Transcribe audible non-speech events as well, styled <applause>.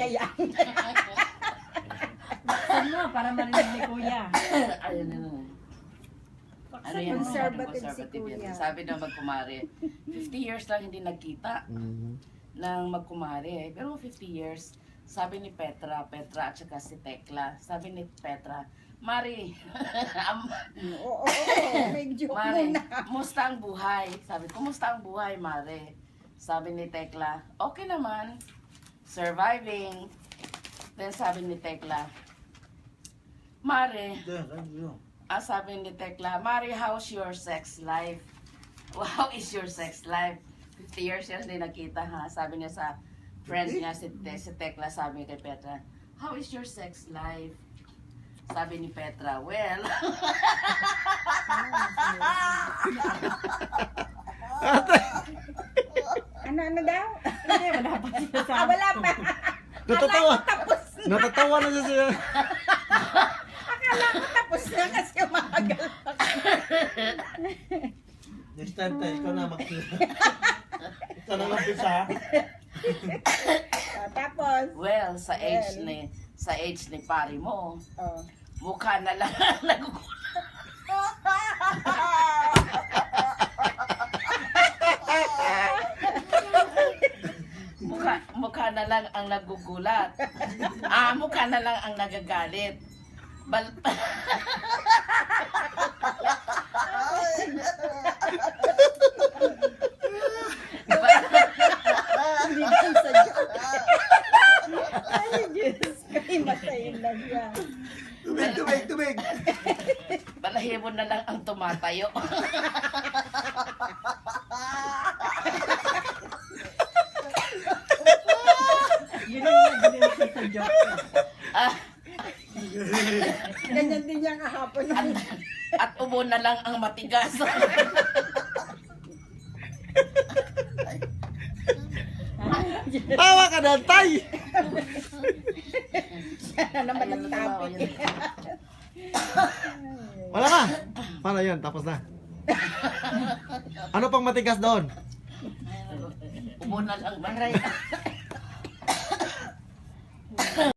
Yan. Buksan mo para marinig ni Kuya. Ayun na na. Ano yan? Conservative Conservative si Kuya. yan. Sabi na magkumare. 50 years lang hindi nagkita Mhm. ng magkumare. Pero 50 years, sabi ni Petra, Petra at saka si Tekla, sabi ni Petra, Mari, <laughs> am- Oo, oo, oo. <laughs> Muna. kumusta ang buhay? Sabi, kumusta ang buhay, Mare? Sabi ni Tekla, okay naman. Surviving. Then sabi ni Tekla, Mare, ah, sabi ni Tekla, Mare, how's your sex life? <laughs> How is your sex life? 50 years yan din nakita ha. Sabi niya sa friend niya si, si Tekla, sabi kay Petra, how is your sex life? Sabi ni Petra, well, <laughs> Ano, ano daw? Hindi, wala pa sinasabi. Ah, wala pa. Natatawa. Akala ko tapos na. Natatawa na siya siya. Akala ko tapos na kasi umagal pa. Next time tayo, ikaw na makita. ikaw na mag-isa. Ah, tapos, well, sa age Well. ni sa age ni pari mo, oh. mukha na lang <laughs> ang nagugulat. mukha, mukha na lang ang nagugulat. <laughs> Ah, mukha na lang ang nagagalit. Bal Hindi lang sa joke. Ay, Diyos ko, masaya lang yan. Tubig, tubig, tubig. Balahibo na lang ang tumatayo. <laughs> Yun ang nag-delete sa joke. ah, Ganyan din yan kahapon. at ubo na lang ang matigas. <laughs> Tawa ka na, tay! Naman ang topic. Wala ka! Paano yun? Tapos na. Ano pang matigas doon? ubo na lang. Maray.